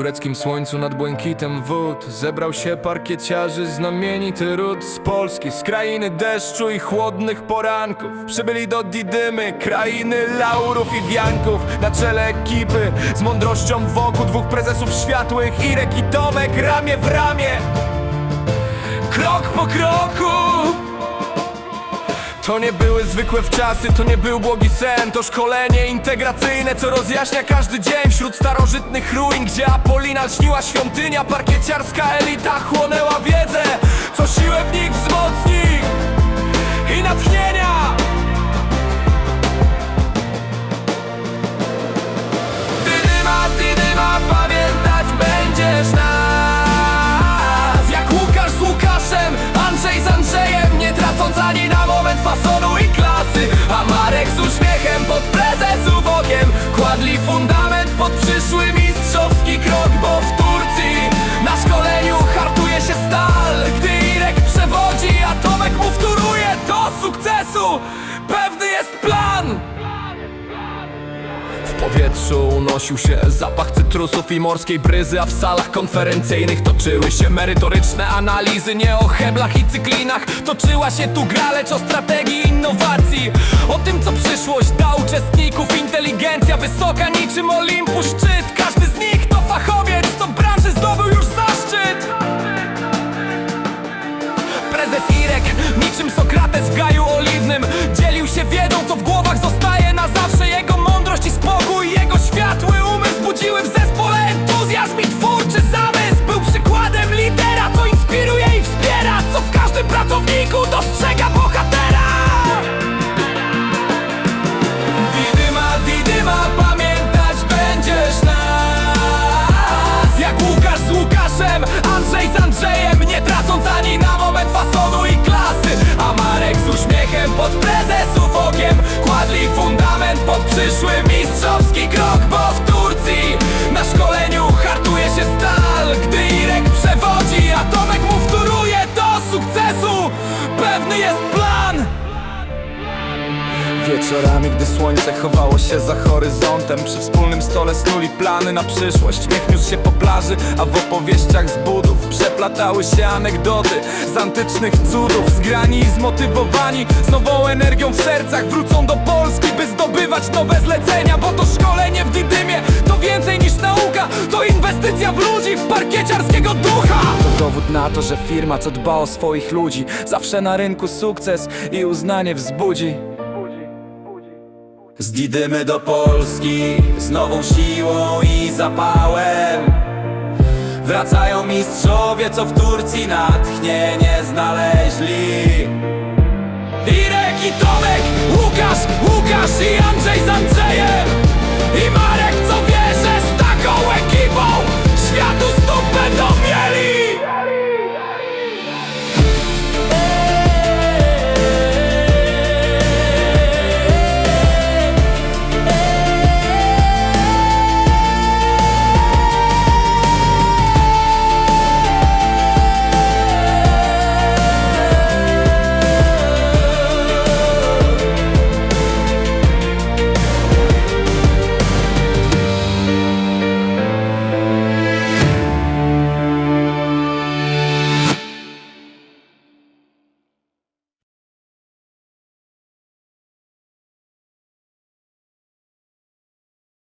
tureckim słońcu nad błękitem wód. Zebrał się parkieciarzy, znamienity ród z Polski Z krainy deszczu i chłodnych poranków. Przybyli do Didymy, krainy laurów i wianków. Na czele ekipy z mądrością wokół Dwóch prezesów światłych, Irek i Tomek ramię w ramię. Krok po kroku to nie były zwykłe wczasy, to nie był błogi sen. To szkolenie integracyjne, co rozjaśnia każdy dzień. Wśród starożytnych ruin, gdzie Apolina lśniła świątynia Parkieciarska elita chłonęła wiedzę Co siłę pewny jest plan. W powietrzu unosił się zapach cytrusów i morskiej bryzy A w salach konferencyjnych toczyły się merytoryczne analizy. Nie o heblach i cyklinach. Toczyła się tu gra, lecz o strategii innowacji. O tym co przyszłość da uczestników. Inteligencja wysoka niczym Olimpu szczyt przyszły mistrzowski krok Bo w Turcji na szkoleniu hartuje się stal Gdy Irek przewodzi, a Tomek mu wtóruje Do sukcesu. Pewny jest plan. Wieczorami, gdy słońce chowało się za horyzontem Przy wspólnym stole snuli plany na przyszłość. Śmiech niósł się po plaży, a w opowieściach z budów Przeplatały się anegdoty z antycznych cudów. Zgrani i zmotywowani, z nową energią w sercach Wrócą do Polski, zdobywać nowe zlecenia Bo to szkolenie w Dydymie to więcej niż nauka To inwestycja w ludzi, w parkieciarskiego ducha. To dowód na to, że firma, co dba o swoich ludzi Zawsze na rynku sukces i uznanie wzbudzi. Z Didymy do Polski z nową siłą i zapałem. Wracają mistrzowie, co w Turcji natchnienie znaleźli Tomek, Łukasz, Łukasz i Andrzej z Andrzejem